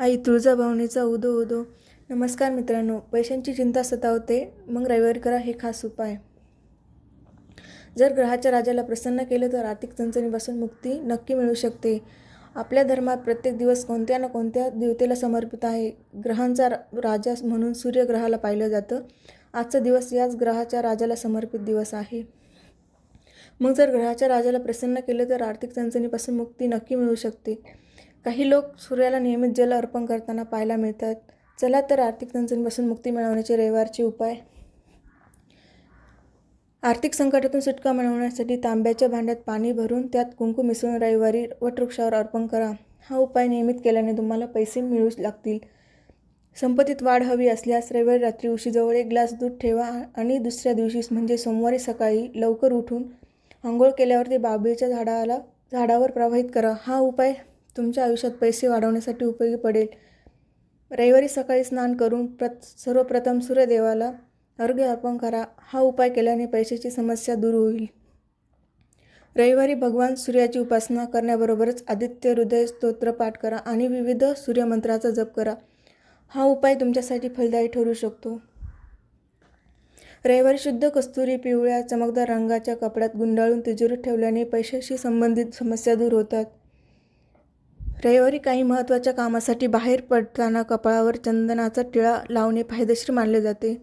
आई तुळजाभवानीचा उदो उदो. नमस्कार मित्रांनो पैशांची चिंता सतावते मग रविवारी करा हे खास उपाय. जर ग्रहाच्या राजाला प्रसन्न केलं तर आर्थिक चणचणीपासून मुक्ती नक्की मिळू शकते. आपल्या धर्मात प्रत्येक दिवस कोणत्या ना कोणत्या देवतेला समर्पित आहे? ग्रहांचा रा- राजा म्हणून सूर्यग्रहाला पाहिलं जातं. आजचा दिवस याच ग्रहाच्या राजाला समर्पित दिवस आहे. मग जर ग्रहाच्या राजाला प्रसन्न केलं तर आर्थिक चणचणीपासून मुक्ती नक्की मिळू शकते. काही लोक सूर्याला नियमित जल अर्पण करताना पाहायला मिळतात. चला तर आर्थिक चणचणीपासून मुक्ती मिळवण्याचे रविवारचे उपाय. आर्थिक संकटातून सुटका मिळवण्यासाठी तांब्याच्या भांड्यात पाणी भरून त्यात कुंकू मिसळून रविवारी वटवृक्षावर अर्पण करा. हा उपाय नियमित केल्याने तुम्हाला पैसे मिळू लागतील. संपत्तीत वाढ हवी असल्यास रविवारी रात्री उशीजवळ एक ग्लास दूध ठेवा आणि दुसऱ्या दिवशी म्हणजे सोमवारी सकाळी लवकर उठून आंघोळ केल्यावर ते बाबळीच्या झाडाला झाडावर प्रवाहित करा. हा उपाय तुमच्या आयुष्यात पैसे वाढवण्यासाठी उपयोगी पडेल. रविवारी सकाळी स्नान करून प्रत सर्वप्रथम सूर्यदेवाला अर्घ्य अर्पण करा. हा उपाय केल्याने पैशाची समस्या दूर होईल. रविवारी भगवान सूर्याची उपासना करण्याबरोबरच आदित्य हृदय स्तोत्र पाठ करा आणि विविध सूर्यमंत्राचा जप करा. हा उपाय तुमच्यासाठी फलदायी ठरू शकतो. रविवारी शुद्ध कस्तुरी पिवळ्या चमकदार रंगाच्या कपड्यात गुंडाळून तिजोरीत ठेवल्याने पैशाशी संबंधित समस्या दूर होतात. रविवारी काही महत्त्वाच्या कामासाठी बाहेर पडताना कपाळावर चंदनाचा टिळा लावणे फायदेशीर मानले जाते.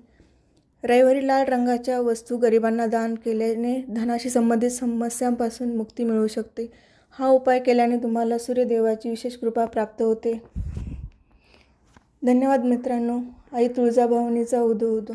रविवारी लाल रंगाच्या वस्तू गरिबांना दान केल्याने धनाशी संबंधित समस्यांपासून मुक्ती मिळू शकते. हा उपाय केल्याने तुम्हाला सूर्यदेवाची विशेष कृपा प्राप्त होते. धन्यवाद मित्रांनो. आई तुळजाभवानीचा उदो उदो